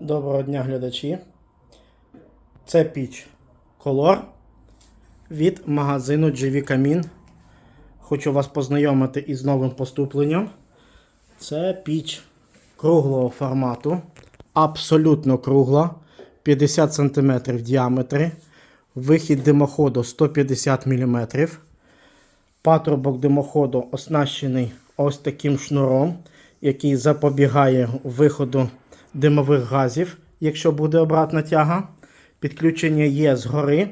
Доброго дня, глядачі. Це піч Color від магазину GV Камін. Хочу вас познайомити із новим поступленням. Це піч круглого формату. Абсолютно кругла. 50 см в діаметрі. Вихід димоходу 150 мм. Патрубок димоходу оснащений ось таким шнуром, який запобігає виходу димових газів, якщо буде обратна тяга. Підключення є згори,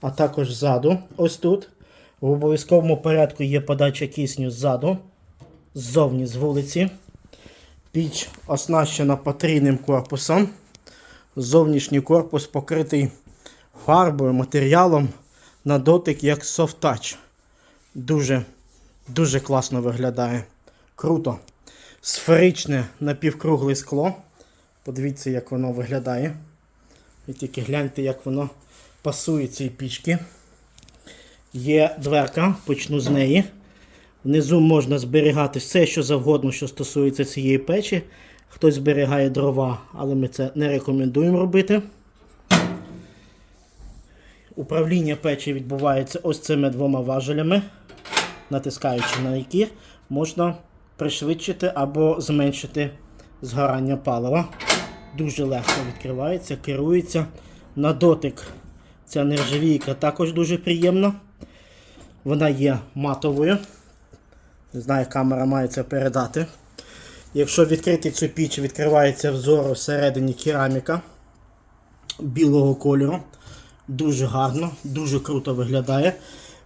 а також ззаду. Ось тут. В обов'язковому порядку є подача кисню ззаду, ззовні з вулиці. Піч оснащена потрійним корпусом. Зовнішній корпус покритий фарбою, матеріалом на дотик як touch. Дуже, дуже класно виглядає. Круто. Сферичне напівкругле скло. Подивіться, як воно виглядає. І тільки гляньте, як воно пасує цій пічки. Є дверка, почну з неї. Внизу можна зберігати все, що завгодно, що стосується цієї печі. Хтось зберігає дрова, але ми це не рекомендуємо робити. Управління печі відбувається ось цими двома важелями, натискаючи на які можна пришвидшити або зменшити згорання палива. Дуже легко відкривається, керується. На дотик ця нержавійка також дуже приємна. Вона є матовою. Не знаю, камера має це передати. Якщо відкрити цю піч, відкривається взор всередині кераміка білого кольору. Дуже гарно, дуже круто виглядає.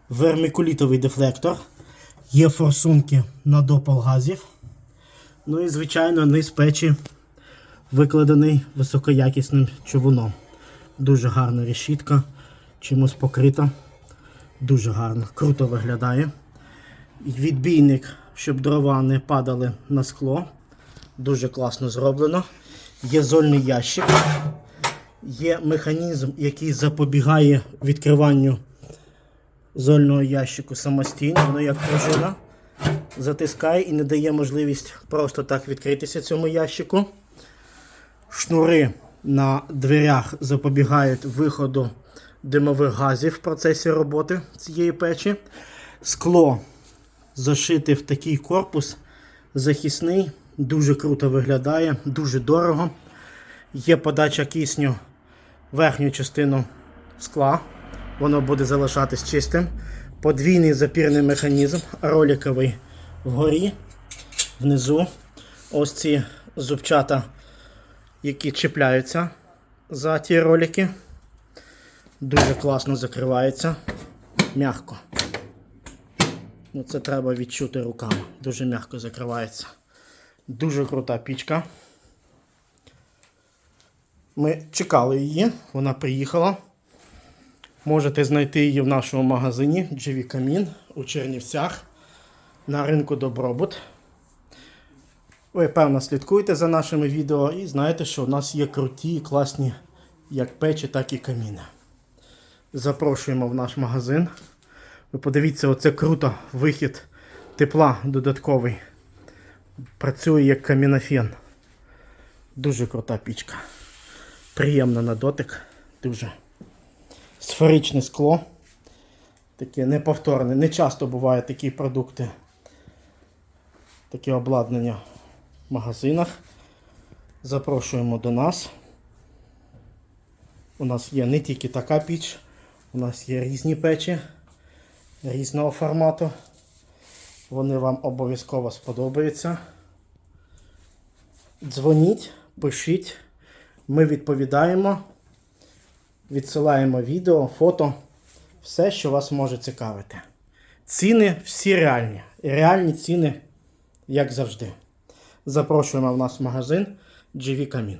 Вермикулітовий дефлектор. Є форсунки на допал газів. Ну і, звичайно, низ печі викладений високоякісним човуном. Дуже гарна решітка, чимось покрита. Дуже гарно, круто виглядає. Відбійник, щоб дрова не падали на скло. Дуже класно зроблено. Є зольний ящик. Є механізм, який запобігає відкриванню зольного ящику самостійно. Воно як пружина затискає і не дає можливість просто так відкритися цьому ящику. Шнури на дверях запобігають виходу димових газів в процесі роботи цієї печі. Скло зашите в такий корпус захисний, дуже круто виглядає, дуже дорого. Є подача кисню в верхню частину скла. Воно буде залишатись чистим. Подвійний запірний механізм, роликовий вгорі, внизу. Ось ці зубчата, які чіпляються за ті ролики. Дуже класно закривається. Мягко. Ну, Це треба відчути руками. Дуже м'яко закривається. Дуже крута пічка. Ми чекали її, вона приїхала. Можете знайти її в нашому магазині GV Камін у Чернівцях на ринку Добробут. Ви, певно, слідкуєте за нашими відео і знаєте, що у нас є круті і класні як печі, так і каміни. Запрошуємо в наш магазин. Ви подивіться, оце круто вихід тепла додатковий. Працює як камінофен. Дуже крута пічка. Приємна на дотик. Дуже сферичне скло. Таке неповторне. Не часто бувають такі продукти, таке обладнання в магазинах. Запрошуємо до нас. У нас є не тільки така піч, у нас є різні печі різного формату. Вони вам обов'язково сподобаються. Дзвоніть, пишіть, ми відповідаємо, відсилаємо відео, фото, все, що вас може цікавити. Ціни всі реальні. Реальні ціни, як завжди. Запрошуємо в нас в магазин GV Камін.